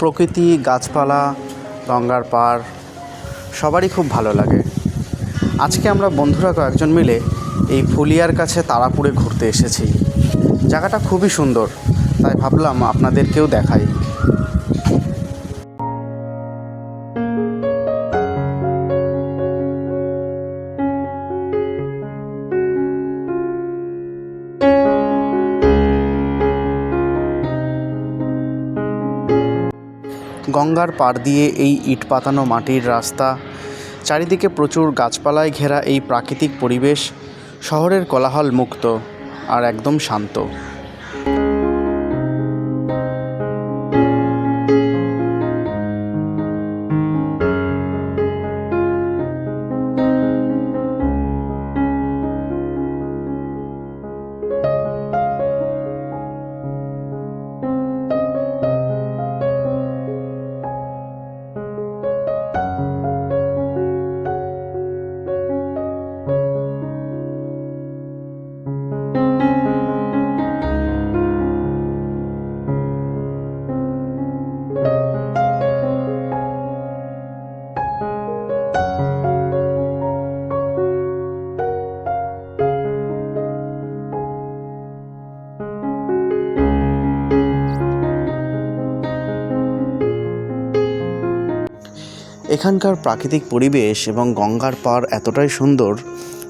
প্রকৃতি, গাছপালা, গঙ্গার পাড় সবারই খুব ভালো লাগে। আজকে আমরা বন্ধুরা কয়েকজন মিলে এই ফুলিয়ার কাছে তারাপুরে ঘুরতে এসেছি। জায়গাটা খুবই সুন্দর, তাই ভাবলাম আপনাদেরকেও দেখাই। গঙ্গার পাড় দিয়ে এই ইট পাতানো মাটির রাস্তা। চারিদিকে প্রচুর গাছপালায় ঘেরা এই প্রাকৃতিক পরিবেশ শহরের কোলাহল মুক্ত আর একদম শান্ত। এখানকার প্রাকৃতিক পরিবেশ এবং গঙ্গার পার এতটাই সুন্দর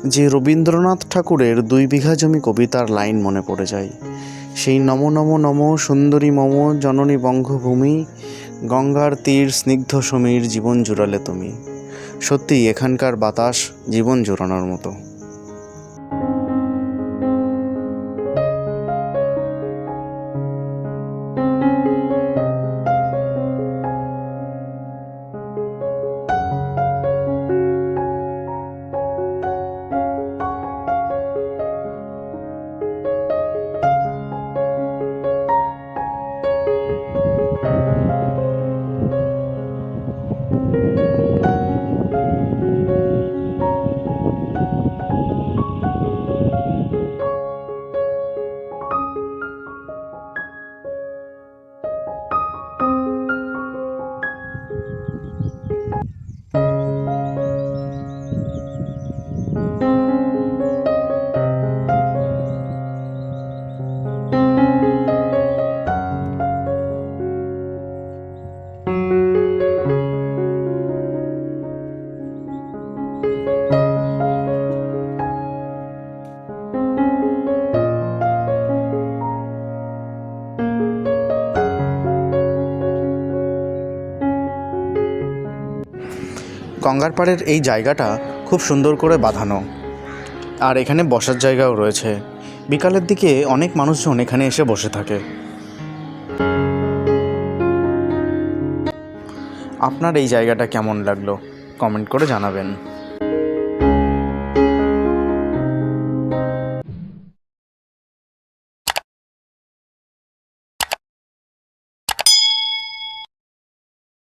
যে রবীন্দ্রনাথ ঠাকুরের দুই বিঘা জমি কবিতার লাইন মনে পড়ে যায়। সেই নম নম নম সুন্দরী মম জননী বঙ্গভূমি, গঙ্গার তীর স্নিগ্ধ সমীর জীবন জুড়ালে তুমি। সত্যি এখানকার বাতাস জীবন জোরানোর মতো। গঙ্গার এই জায়গাটা খুব সুন্দর করে বাঁধানো। আর এখানে বসার জায়গাও রয়েছে। বিকালের দিকে অনেক মানুষজন এখানে এসে বসে থাকে। আপনার এই জায়গাটা কেমন লাগল? কমেন্ট করে জানাবেন।